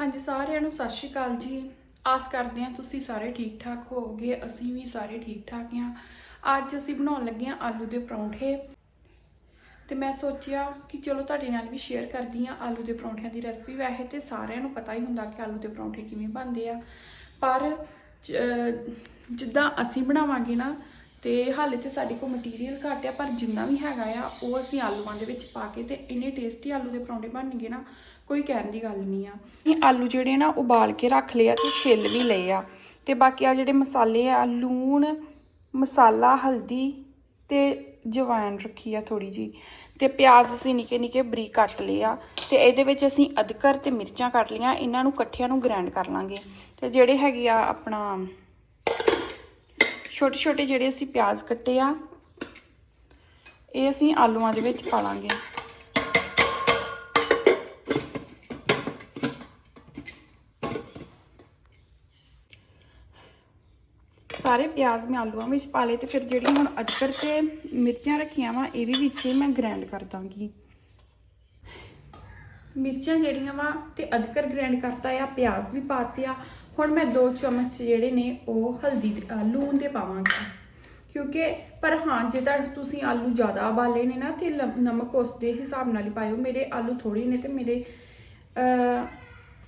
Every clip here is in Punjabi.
ਹਾਂਜੀ, ਸਾਰਿਆਂ ਨੂੰ ਸਤਿ ਸ਼੍ਰੀ ਅਕਾਲ ਜੀ। ਆਸ ਕਰਦੇ ਹਾਂ ਤੁਸੀਂ ਸਾਰੇ ਠੀਕ ਠਾਕ ਹੋਵੋਗੇ, ਅਸੀਂ ਵੀ ਸਾਰੇ ਠੀਕ ਠਾਕ ਹਾਂ। ਅੱਜ ਅਸੀਂ ਬਣਾਉਣ ਲੱਗੇ ਹਾਂ ਆਲੂ ਦੇ ਪਰੌਂਠੇ। ਤੇ ਮੈਂ ਸੋਚਿਆ ਕਿ ਚਲੋ ਤੁਹਾਡੇ ਨਾਲ ਵੀ ਸ਼ੇਅਰ ਕਰਦੀ ਹਾਂ ਆਲੂ ਦੇ ਪਰੌਂਠਿਆਂ ਦੀ ਰੈਸਪੀ ਵੈਸੇ ਤੇ ਸਾਰਿਆਂ ਨੂੰ ਪਤਾ ਹੀ ਹੁੰਦਾ ਕਿ ਆਲੂ ਦੇ ਪਰੌਂਠੇ ਕਿਵੇਂ ਬਣਦੇ ਆ। ਪਰ ਜਿੱਦਾਂ ਅਸੀਂ ਬਣਾਵਾਂਗੇ ਨਾ ਤੇ ਹਾਲੇ ਤੇ ਸਾਡੇ ਕੋਲ ਮਟੀਰੀਅਲ ਘੱਟ ਆ, ਪਰ ਜਿੰਨਾ ਵੀ ਹੈਗਾ ਆ, ਉਹ ਅਸੀਂ ਆਲੂਆਂ ਦੇ ਵਿੱਚ ਪਾ ਕੇ ਤੇ ਇੰਨੇ ਟੇਸਟੀ ਆਲੂ ਦੇ ਪਰੌਂਠੇ ਬਣਨਗੇ ਨਾ, ਕੋਈ ਕਹਿਣ ਦੀ ਗੱਲ ਨਹੀਂ ਆ। ਇਹ ਆਲੂ ਜਿਹੜੇ ਨਾ, ਉਬਾਲ ਕੇ ਰੱਖ ਲਏ ਆ ਤੇ ਛਿੱਲ ਵੀ ਲਏ ਆ। ਤੇ ਬਾਕੀ ਆ ਜਿਹੜੇ ਮਸਾਲੇ ਆ, ਲੂਣ, ਮਸਾਲਾ, ਹਲਦੀ ਤੇ ਜਵੈਣ ਰੱਖੀ ਆ ਥੋੜੀ ਜੀ ਤੇ ਪਿਆਜ਼ ਅਸੀਂ ਨਿੱਕੇ ਨਿੱਕੇ ਬਰੀਕ ਕੱਟ ਲਏ ਆ। ਤੇ ਇਹਦੇ ਵਿੱਚ ਅਸੀਂ ਅਦਰਕ ਤੇ ਮਿਰਚਾਂ ਕੱਟ ਲਈਆਂ, ਇਹਨਾਂ ਨੂੰ ਇਕੱਠਿਆਂ ਨੂੰ ਗ੍ਰਾਈਂਡ ਕਰ ਲਾਂਗੇ। ਤੇ ਜਿਹੜੇ ਹੈਗੇ ਆ ਆਪਣਾ ਛੋਟੇ ਛੋਟੇ ਜਿਹੜੇ ਅਸੀਂ ਪਿਆਜ਼ ਕੱਟੇ ਆ, ਇਹ ਅਸੀਂ ਆਲੂਆਂ ਦੇ ਵਿੱਚ ਪਾ ਲਾਂਗੇ ਸਾਰੇ ਪਿਆਜ਼ ਮੈਂ ਆਲੂਆਂ ਵਿੱਚ ਪਾ ਲਏ ਤੇ ਫਿਰ ਜਿਹੜੀ ਹੁਣ ਅਦਰਕ ਤੇ ਮਿਰਚਾਂ ਰੱਖੀਆਂ ਵਾ ਇਹ ਵੀ ਵਿੱਚ ਮੈਂ ਗ੍ਰਾਈਂਡ ਕਰ ਦਾਂਗੀ। ਮਿਰਚਾਂ ਜਿਹੜੀਆਂ ਵਾ ਤੇ ਅਦਰਕ ਗ੍ਰੈਂਡ ਕਰਤਾ ਆ, ਪਿਆਜ਼ ਵੀ ਪਾਤੇ ਆ ਹੁਣ ਮੈਂ 2 ਚਮਚ ਜਿਹੜੇ ਨੇ ਉਹ ਹਲਦੀ ਦੇ- ਲੂਣ ਦੇ ਪਾਵਾਂਗੀ। ਕਿਉਂਕਿ, ਪਰ ਹਾਂ, ਜੇ ਤਾਂ ਤੁਸੀਂ ਆਲੂ ਜ਼ਿਆਦਾ ਉਬਾਲੇ ਨੇ ਨਾ, ਤੇ ਨਮਕ ਉਸ ਦੇ ਹਿਸਾਬ ਨਾਲ ਹੀ ਪਾਇਓ। ਮੇਰੇ ਆਲੂ ਥੋੜੇ ਨੇ ਤੇ ਮੇਰੇ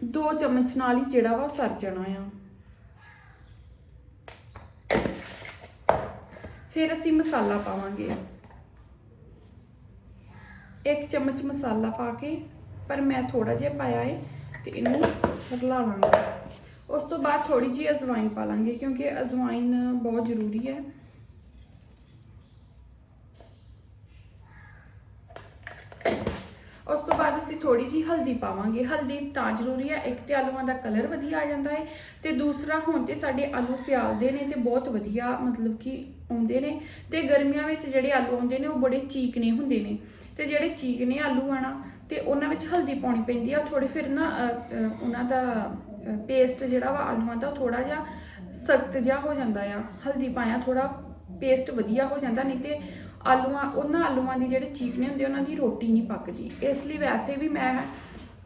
ਦੋ ਚਮਚ ਨਾਲ ਹੀ ਜਿਹੜਾ ਵਾ ਉਹ ਸਰ ਜਾਣਾ ਆ। ਫਿਰ ਅਸੀਂ ਮਸਾਲਾ ਪਾਵਾਂਗੇ। ਇੱਕ ਚਮਚ ਮਸਾਲਾ ਪਾ ਕੇ, ਪਰ ਮੈਂ ਥੋੜਾ ਜਿਹਾ ਪਾਇਆ ਏ, ਤੇ ਇਹਨੂੰ ਰਲਾ ਲਾਂਗੇ। ਉਸ ਤੋਂ ਬਾਅਦ ਥੋੜੀ ਜਿਹੀ ਅਜਵਾਇਨ ਪਾ ਲਾਂਗੇ ਕਿਉਂਕਿ ਅਜਵਾਇਨ ਬਹੁਤ ਜ਼ਰੂਰੀ ਹੈ। ਉਸ ਤੋਂ ਬਾਅਦ ਅਸੀਂ ਥੋੜੀ ਜਿਹੀ ਹਲਦੀ ਪਾਵਾਂਗੇ। ਹਲਦੀ ਤਾਂ ਜ਼ਰੂਰੀ ਹੈ, ਇੱਕ ਤੇ ਆਲੂਆਂ ਦਾ ਕਲਰ ਵਧੀਆ ਆ ਜਾਂਦਾ ਹੈ ਤੇ ਦੂਸਰਾ ਹੁਣ ਤੇ ਸਾਡੇ ਆਲੂ ਸਿਆਲਦੇ ਨੇ ਤੇ ਬਹੁਤ ਵਧੀਆ ਮਤਲਬ ਕਿ ਆਉਂਦੇ ਨੇ ਤੇ ਗਰਮੀਆਂ ਵਿੱਚ ਜਿਹੜੇ ਆਲੂ ਆਉਂਦੇ ਨੇ ਉਹ ਬੜੇ ਚੀਕਨੇ ਹੁੰਦੇ ਨੇ। ਤੇ ਜਿਹੜੇ ਚੀਕਨੇ ਆਲੂ ਆਣਾ ਤੇ ਉਹਨਾਂ ਵਿੱਚ ਹਲਦੀ ਪਾਉਣੀ ਪੈਂਦੀ ਆ। ਥੋੜੇ ਫਿਰ ਨਾ ਉਹਨਾਂ ਦਾ ਪੇਸਟ ਜਿਹੜਾ ਵਾ ਆਲੂਆਂ ਦਾ ਥੋੜਾ ਜਿਹਾ ਸਖਤ ਜਿਹਾ ਹੋ ਜਾਂਦਾ ਆ, ਹਲਦੀ ਪਾਇਆ ਥੋੜਾ ਪੇਸਟ ਵਧੀਆ ਹੋ ਜਾਂਦਾ, ਨਹੀਂ ਤੇ ਆਲੂਆਂ, ਉਹਨਾਂ ਆਲੂਆਂ ਦੀ ਜਿਹੜੇ ਚੀਕਣੇ ਹੁੰਦੇ ਉਹਨਾਂ ਦੀ ਰੋਟੀ ਨਹੀਂ ਪੱਕਦੀ। ਇਸ ਲਈ ਵੈਸੇ ਵੀ ਮੈਂ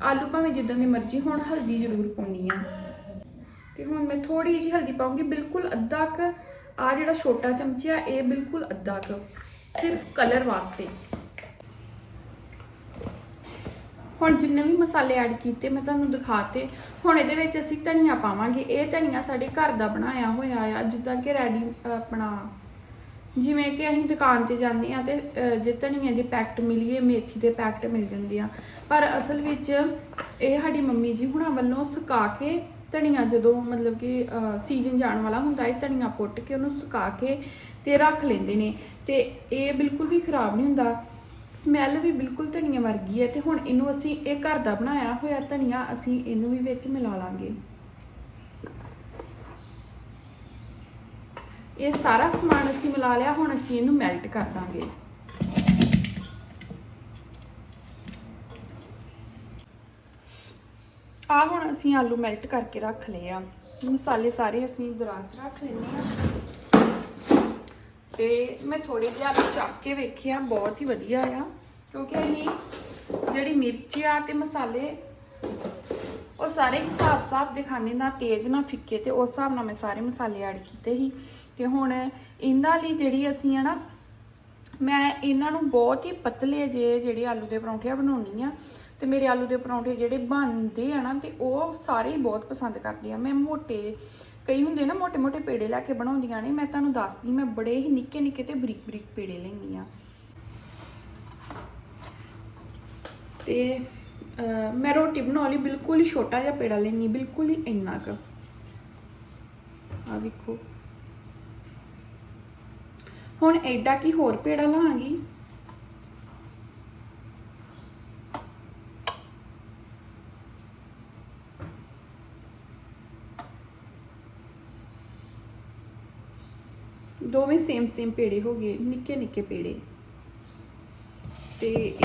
ਆਲੂ ਭਾਵੇਂ ਜਿੱਦਾਂ ਦੀ ਮਰਜ਼ੀ, ਹੋਣ ਹਲਦੀ ਜ਼ਰੂਰ ਪਾਉਣੀ ਆ। ਤੇ ਹੁਣ ਮੈਂ ਥੋੜੀ ਜਿਹੀ ਹਲਦੀ ਪਾਉਂਗੀ, ਬਿਲਕੁਲ ਅੱਧਾ ਕ ਆ ਜਿਹੜਾ ਛੋਟਾ ਚਮਚਾ, ਇਹ ਬਿਲਕੁਲ ਅੱਧਾ ਕ, ਸਿਰਫ ਕਲਰ ਵਾਸਤੇ। ਹੁਣ ਜਿੰਨੇ ਵੀ ਮਸਾਲੇ ਐਡ ਕੀਤੇ, ਮੈਂ ਤੁਹਾਨੂੰ ਦਿਖਾਤੇ, ਹੁਣ ਇਹਦੇ ਵਿੱਚ ਅਸੀਂ ਧਨੀਆ ਪਾਵਾਂਗੇ। ਇਹ ਧਨੀਆ ਸਾਡੇ ਘਰ ਦਾ ਬਣਾਇਆ ਹੋਇਆ ਆ, ਜਿੱਦਾਂ ਕਿ ਰੈਡੀ ਆਪਣਾ ਜਿਵੇਂ ਕਿ ਅਸੀਂ ਦੁਕਾਨ ਤੇ ਜਾਂਦੇ ਆ ਤੇ ਜੇ ਧਨੀਏ ਦੇ ਪੈਕਟ ਮਿਲੀਏ, ਮੇਥੀ ਦੇ ਪੈਕਟ ਮਿਲ ਜਾਂਦੇ ਆ। ਪਰ ਅਸਲ ਵਿੱਚ ਇਹ ਸਾਡੀ ਮੰਮੀ ਜੀ ਹੁਣਾਂ ਵੱਲੋਂ ਸੁਕਾ ਕੇ ਧਨੀਆ ਜਦੋਂ ਮਤਲਬ ਕਿ ਸੀਜ਼ਨ ਜਾਣ ਵਾਲਾ ਹੁੰਦਾ ਹੈ ਧਨੀਆ ਪੁੱਟ ਕੇ ਉਹਨੂੰ ਸੁਕਾ ਕੇ ਤੇ ਰੱਖ ਲੈਂਦੇ ਨੇ। ਤੇ ਇਹ ਬਿਲਕੁਲ ਵੀ ਖਰਾਬ ਨਹੀਂ ਹੁੰਦਾ। ਸਮੈਲ ਵੀ ਬਿਲਕੁਲ ਧਨੀਆ ਵਰਗੀ ਹੈ ਤੇ ਹੁਣ ਇਹਨੂੰ ਅਸੀਂ ਇਹ ਘਰ ਦਾ ਬਣਾਇਆ ਹੋਇਆ ਧਨੀਆ, ਅਸੀਂ ਇਹਨੂੰ ਵੀ ਵਿੱਚ ਮਿਲਾ ਲਾਂਗੇ। ਇਹ ਸਾਰਾ ਸਮਾਨ ਅਸੀਂ ਮਿਲਾ ਲਿਆ, ਹੁਣ ਅਸੀਂ ਇਹਨੂੰ ਮੈਲਟ ਕਰ ਦਾਂਗੇ। ਆ ਹੁਣ ਅਸੀਂ ਆਲੂ ਮੈਲਟ ਕਰਕੇ ਰੱਖ ਲਏ ਆ। ਮਸਾਲੇ ਸਾਰੇ ਅਸੀਂ ਦਰਾਜ ਰੱਖ ਲੈਨੇ ਆ। ਤੇ ਮੈਂ ਥੋੜੀ ਜਿਹੀ ਆਲੂ ਚੱਕ ਕੇ ਵੇਖਿਆ ਬਹੁਤ ਹੀ ਵਧੀਆ ਆ। ਕਿਉਂਕਿ ਅਸੀਂ ਜਿਹੜੀ ਮਿਰਚ ਆ ਤੇ ਮਸਾਲੇ, ਉਹ ਸਾਰੇ ਹਿਸਾਬ ਹਿਸਾਬ ਦੇ ਖਾਣੇ ਨਾ ਤੇਜ਼ ਨਾ ਫਿੱਕੇ ਤੇ ਉਸ ਹਿਸਾਬ ਨਾਲ ਮੈਂ ਸਾਰੇ ਮਸਾਲੇ ਐਡ ਕੀਤੇ ਸੀ। ਤੇ ਹੁਣ ਇਹਨਾਂ ਲਈ ਜਿਹੜੀ ਅਸੀਂ ਆ ਨਾ, ਮੈਂ ਇਹਨਾਂ ਨੂੰ ਬਹੁਤ ਹੀ ਪਤਲੇ ਜੇ ਜਿਹੜੇ ਆਲੂ ਦੇ ਪਰੌਂਠੇ ਆ ਬਣਾਉਣੀ ਆ। ਤੇ ਮੇਰੇ ਆਲੂ ਦੇ ਪਰੌਂਠੇ ਜਿਹੜੇ ਬਣਦੇ ਆ ਨਾ, ਤੇ ਉਹ ਸਾਰੇ ਹੀ ਬਹੁਤ ਪਸੰਦ ਕਰਦੇ ਆ। ਮੈਂ ਮੋਟੇ ਕਈ ਹੁੰਦੇ ਨਾ ਮੋٹے-ਮੋٹے ਪੇੜੇ ਲੈ ਕੇ ਬਣਾਉਂਦੀਆਂ ਨੇ, ਮੈਂ ਤੁਹਾਨੂੰ ਦੱਸਦੀ, ਮੈਂ ਬੜੇ ਹੀ ਨਿੱਕੇ-ਨਿੱਕੇ ਤੇ ਬਰੀਕ-ਬਰੀਕ ਪੇੜੇ ਲੈਂਦੀ ਆ ਤੇ ਮੈਂ ਰੋਟੀ ਬਣਾਉਣ ਲਈ ਬਿਲਕੁਲ ਹੀ ਛੋਟਾ ਜਿਹਾ ਪੇੜਾ ਲੈਂਦੀ ਬਿਲਕੁਲ ਹੀ ਇੰਨਾ ਕੁ। ਆ ਵੇਖੋ। ਹੁਣ ਐਡਾ ਕੀ ਹੋਰ ਪੇੜਾ ਲਾਂਗੀ ਦੋਵੇਂ ਸੇਮ ਸੇਮ ਪੇੜੇ ਹੋ ਗਏ, ਨਿੱਕੇ ਨਿੱਕੇ ਪੇੜੇ। ਤੇ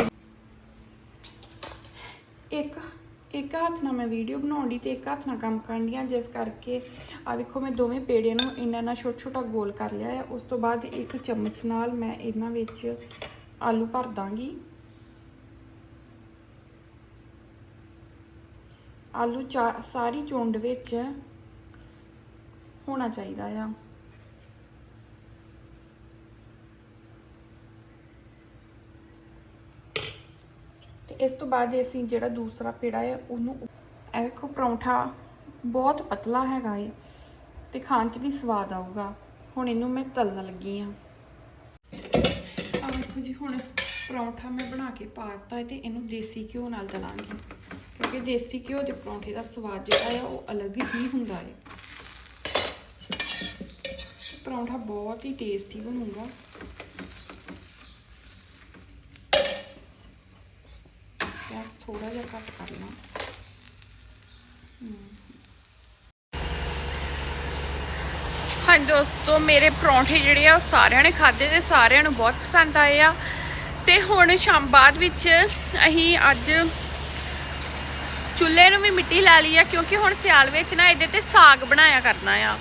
ਇੱਕ ਇੱਕ ਹੱਥ ਨਾਲ ਮੈਂ ਵੀਡੀਓ ਬਣਾਉਣ ਦੀ ਤੇ ਇੱਕ ਹੱਥ ਨਾਲ ਕੰਮ ਕਰਨ ਦੀ ਆ, ਜਿਸ ਕਰਕੇ ਆ ਵੇਖੋ ਮੈਂ ਦੋਵੇਂ ਪੇੜੇ ਨੂੰ ਇਹਨਾਂ ਨਾਲ ਛੋਟਾ ਛੋਟਾ ਗੋਲ ਕਰ ਲਿਆ ਆ। ਉਸ ਤੋਂ ਬਾਅਦ ਇੱਕ ਚਮਚ ਨਾਲ ਮੈਂ ਇਹਨਾਂ ਵਿੱਚ ਆਲੂ ਭਰ ਦਾਂਗੀ। ਆਲੂ ਚਾ- ਸਾਰੀ ਚੁੰਡ ਵਿੱਚ ਹੋਣਾ ਚਾਹੀਦਾ ਆ। ਇਸ ਤੋਂ ਬਾਅਦ ਅਸੀਂ ਜਿਹੜਾ ਦੂਸਰਾ ਪੇੜਾ ਹੈ, ਉਹਨੂੰ ਇਹ ਵੇਖੋ ਪਰੌਂਠਾ ਬਹੁਤ ਪਤਲਾ ਹੈਗਾ ਏ ਤੇ ਖਾਣ 'ਚ ਵੀ ਸਵਾਦ ਆਊਗਾ। ਹੁਣ ਇਹਨੂੰ ਮੈਂ ਤਲਣ ਲੱਗੀ ਆ। ਆ ਵੇਖੋ ਜੀ, ਹੁਣ ਪਰੌਂਠਾ ਮੈਂ ਬਣਾ ਕੇ ਪਾਤਾ ਹੈ ਤੇ ਇਹਨੂੰ ਦੇਸੀ ਘਿਓ ਨਾਲ ਤਲਾਂਗੀ। ਕਿਉਂਕਿ ਦੇਸੀ ਘਿਓ ਦੇ ਪਰੌਂਠੇ ਦਾ ਸਵਾਦ ਜਿਹੜਾ ਆ, ਉਹ ਅਲੱਗ ਹੀ ਹੁੰਦਾ ਹੈ ਪਰੌਂਠਾ ਬਹੁਤ ਹੀ ਟੇਸਟੀ ਬਣੂਗਾ। ਥੋੜਾ ਜਿਹਾ ਘੱਟ ਕਰ ਹਾਂ। ਦੋਸਤੋ, ਮੇਰੇ ਪਰੌਂਠੇ ਜਿਹੜੇ ਆ ਸਾਰਿਆਂ ਨੇ ਖਾਦੇ ਤੇ ਸਾਰਿਆਂ ਨੂੰ ਬਹੁਤ ਪਸੰਦ ਆਏ ਆ। ਤੇ ਹੁਣ ਸ਼ਾਮ ਬਾਅਦ ਵਿੱਚ ਅਸੀਂ ਅੱਜ ਚੁੱਲ੍ਹੇ ਨੂੰ ਵੀ ਮਿੱਟੀ ਲਾ ਲਈ ਆ, ਕਿਉਂਕਿ ਹੁਣ ਸਿਆਲ ਵਿੱਚ ਨਾ ਇਹਦੇ ਤੇ ਸਾਗ ਬਣਾਇਆ ਕਰਨਾ ਆ।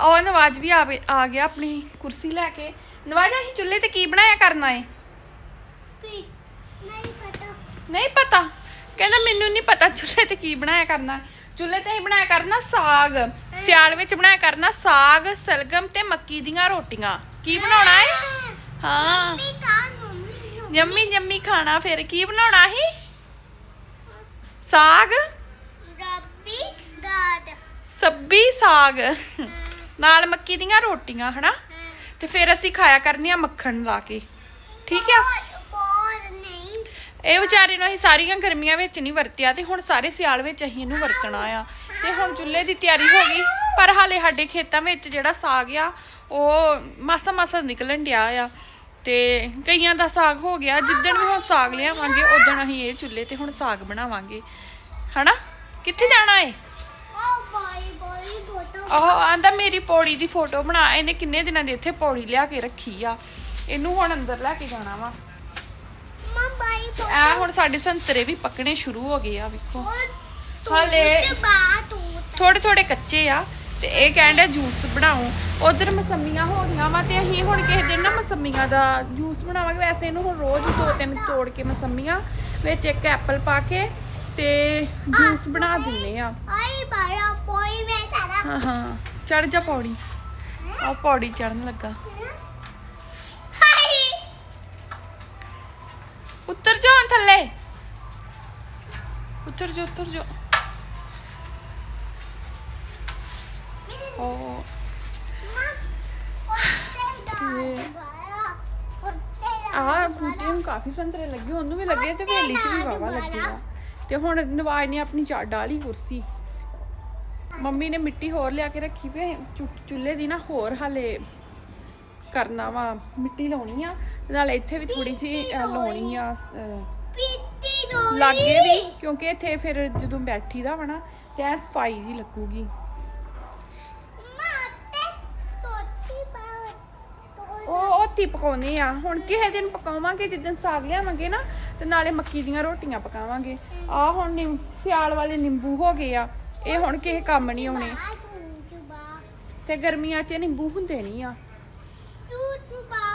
ਉਹ ਨਵਾਜ ਵੀ, ਆ ਗਿਆ ਆਪਣੀ ਕੁਰਸੀ ਲੈ ਕੇ। ਨਵਾਜ, ਅਸੀਂ ਚੁੱਲ੍ਹੇ ਤੇ ਕੀ ਬਣਾਇਆ ਕਰਨਾ ਏ? ਨਹੀਂ ਪਤਾ। ਨਹੀਂ ਪਤਾ। ਕਹਿੰਦਾ ਮੈਨੂੰ ਨਹੀਂ ਪਤਾ ਚੁੱਲ੍ਹੇ ਤੇ ਕੀ ਬਣਾਇਆ ਕਰਨਾ। ਚੁੱਲ੍ਹੇ ਤੇ ਹੀ ਬਣਾਇਆ ਕਰਨਾ ਸਾਗ। ਸਿਆਲ ਵਿੱਚ ਬਣਾਇਆ ਕਰਨਾ ਸਾਗ ਸਲਗਮ ਤੇ ਮੱਕੀ ਦੀਆਂ ਰੋਟੀਆਂ। ਕੀ ਬਣਾਉਣਾ ਹੈ ਹਾਂ। ਮੈਂ ਕਾ ਮੰਮੀ ਨੂੰ। ਯੰਮੀ ਯੰਮੀ ਖਾਣਾ ਫਿਰ। ਕੀ ਬਣਾਉਣਾ ਸੀ? ਸਾਗ? ਰੱਬੀ ਦਾਦ ਸੱਬੀ ਸਾਗ। ਨਾਲ ਮੱਕੀ ਦੀਆਂ ਰੋਟੀਆਂ ਹਨਾ? ਤੇ ਫਿਰ ਅਸੀਂ ਖਾਇਆ ਕਰਨੀਆਂ ਮੱਖਣ ਲਾ ਕੇ। ਠੀਕ ਆ? ਇਹ ਵਿਚਾਰੇ ਨੂੰ ਅਸੀਂ ਸਾਰੀਆਂ ਗਰਮੀਆਂ ਵਿੱਚ ਨਹੀਂ ਵਰਤਿਆ ਤੇ ਹੁਣ ਸਾਰੇ ਸਿਆਲ ਵਿੱਚ ਅਸੀਂ ਇਹਨੂੰ ਵਰਤਣਾ ਆ। ਤੇ ਹੁਣ ਚੁੱਲ੍ਹੇ ਦੀ ਤਿਆਰੀ ਹੋ ਗਈ, ਪਰ ਹਾਲੇ ਸਾਡੇ ਖੇਤਾਂ ਵਿੱਚ ਜਿਹੜਾ ਸਾਗ ਆ, ਉਹ ਮਾਸਾ ਮਾਸਾ ਨਿਕਲਣ ਡਿਆ ਆ। ਤੇ ਕਈਆਂ ਦਾ ਸਾਗ ਹੋ ਗਿਆ, ਜਿੱਦਣ ਵੀ ਹੁਣ ਸਾਗ ਲਿਆਵਾਂਗੇ ਉਦੋਂ ਅਸੀਂ ਇਹ ਚੁੱਲ੍ਹੇ ਤੇ ਹੁਣ ਸਾਗ ਬਣਾਵਾਂਗੇ। ਹਨਾ? ਕਿੱਥੇ ਜਾਣਾ ਏ? ਉਹ ਬਾਈ ਆਂਦਾ ਮੇਰੀ ਪੌੜੀ ਦੀ ਫੋਟੋ ਬਣਾ, ਇਹਨੇ ਕਿੰਨੇ ਦਿਨਾਂ ਦੀ ਇੱਥੇ ਪੌੜੀ ਲਿਆ ਕੇ ਰੱਖੀ ਆ। ਇਹਨੂੰ ਹੁਣ ਅੰਦਰ ਲੈ ਕੇ ਜਾਣਾ ਵਾ। ਐ ਹੁਣ ਸਾਡੇ ਸੰਤਰੇ ਵੀ ਪੱਕਣੇ ਸ਼ੁਰੂ ਹੋ ਗਏ ਆ ਵੇਖੋ। ਹਾਲੇ ਥੋੜੇ ਥੋੜੇ ਕੱਚੇ ਆ ਤੇ ਇਹ ਕਹਿੰਦਾ ਜੂਸ ਬਣਾਉ ਉਧਰ ਮਸੰਮੀਆਂ ਹੋ ਗਈਆਂ ਵਾ ਤੇ ਅਸੀਂ ਹੁਣ ਕਿਸੇ ਦਿਨ ਨਾ ਮਸੰਮੀਆਂ ਦਾ ਜੂਸ ਬਣਾਵਾਂਗੇ। ਵੈਸੇ ਇਹਨੂੰ ਹੁਣ ਰੋਜ਼ ਦੋ ਤਿੰਨ ਤੋੜ ਕੇ ਮਸੰਮੀਆਂ ਵਿੱਚ ਇੱਕ ਐਪਲ ਪਾ ਕੇ ਤੇ ਜੂਸ ਬਣਾ ਦਿੰਨੇ ਆ। ਆਈ ਬਾਰਾ ਕੋਈ ਮੈਂ ਹਾਂ ਹਾਂ। ਚੜ ਜਾ ਪੌੜੀ। ਆ ਪੌੜੀ ਚੜਨ ਲੱਗਾ। ਹਾਈ ਉੱਤਰ ਥੱਲੇ ਉੱਤਰ ਜਾ ਉੱਤਰ ਜਾ ਓ ਮਾਂ ਬੂਟੇ ਨੂੰ ਕਾਫੀ ਸੰਤਰੇ ਲੱਗੇ, ਉਹਨੂੰ ਵੀ ਲੱਗੇ ਤੇ ਵੇਲੀ ਚ ਵੀ ਵਾਵਾ ਲੱਗੇ ਤੇ ਹੁਣ ਨਵਾਜ ਨੇ ਆਪਣੀ ਚਾ ਡਾਲੀ ਕੁਰਸੀ। ਮੰਮੀ ਨੇ ਮਿੱਟੀ ਹੋਰ ਲਿਆ ਕੇ ਰੱਖੀ ਪਈ ਚੁੱਲ੍ਹੇ ਦੀ ਨਾ ਹੋਰ ਹਾਲੇ ਕਰਨਾ ਵਾ, ਮਿੱਟੀ ਲਾਉਣੀ ਆ। ਤੇ ਨਾਲ ਇੱਥੇ ਵੀ ਥੋੜੀ ਸੀ ਲਾਉਣੀ ਆ ਲਾਗੇ ਵੀ। ਕਿਉਂਕਿ ਇੱਥੇ ਫਿਰ ਜਦੋਂ ਬੈਠੀ ਦਾ ਵਣਾ ਤੇ ਐ ਸਫ਼ਾਈ ਜੀ ਲੱਗੂਗੀ। ਉਹ ਉਹ ਤੀ ਪਕਾਉਨੇ ਆ। ਹੁਣ ਕਿਸੇ ਦਿਨ ਪਕਾਵਾਂਗੇ ਜਿੱਦਣ ਸਾਗ ਲਿਆਵਾਂਗੇ ਨਾ, ਤੇ ਨਾਲੇ ਮੱਕੀ ਦੀਆਂ ਰੋਟੀਆਂ ਪਕਾਵਾਂਗੇ। ਆ ਹੁਣ ਨਿੰ ਸਿਆਲ ਵਾਲੇ ਨਿੰਬੂ ਹੋ ਗਏ ਆ। ਇਹ ਹੁਣ ਕਿਸੇ ਕੰਮ ਨਹੀਂ ਆਉਣੇ। ਤੇ ਗਰਮੀਆਂ 'ਚ ਇਹ ਨਿੰਬੂ ਹੁੰਦੇ ਨਹੀਂ ਆ।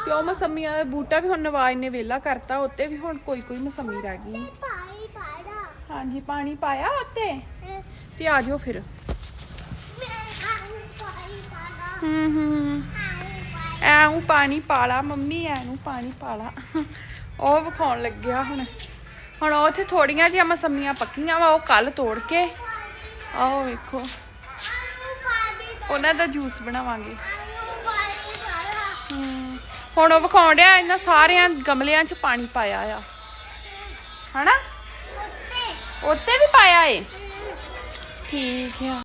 ਤੇ ਉਹ ਮਸੰਮੀਆਂ ਦਾ ਬੂਟਾ ਵੀ ਹੁਣ ਨਵਾਜ ਨੇ ਵੇਲਾ ਕਰਤਾ, ਉੱਤੇ ਵੀ ਹੁਣ ਕੋਈ ਕੋਈ ਮਸੰਮੀ ਰਹਿ ਗਈ। ਹਾਂਜੀ ਪਾਣੀ ਪਾਇਆ ਉੱਤੇ? ਤੇ ਆ ਜਾਓ ਫਿਰ। ਹੂੰ ਹੂੰ ਐਨੂੰ ਪਾਣੀ ਪਾਲਾ ਮੰਮੀ ਐਨੂੰ ਪਾਣੀ ਪਾਲਾ। ਉਹ ਵਿਖਾਉਣ ਲੱਗਿਆ ਹੁਣ। ਹੁਣ ਉਹ ਉੱਥੇ ਥੋੜੀਆਂ ਜਿਹੀਆਂ ਮਸੰਮੀਆਂ ਪੱਕੀਆਂ ਵਾ ਉਹ ਕੱਲ ਤੋੜ ਕੇ। ਆਓ ਵੇਖੋ। ਉਹਨਾਂ ਦਾ ਜੂਸ ਬਣਾਵਾਂਗੇ। ਹੁਣ ਉਹ ਵਿਖਾਉਣ ਡਿਆ ਇਹਨਾਂ ਸਾਰਿਆਂ ਗਮਲਿਆਂ 'ਚ ਪਾਣੀ ਪਾਇਆ ਆ। ਹਨਾ? ਉੱਤੇ ਵੀ ਪਾਇਆ ਏ। ਠੀਕ ਆ।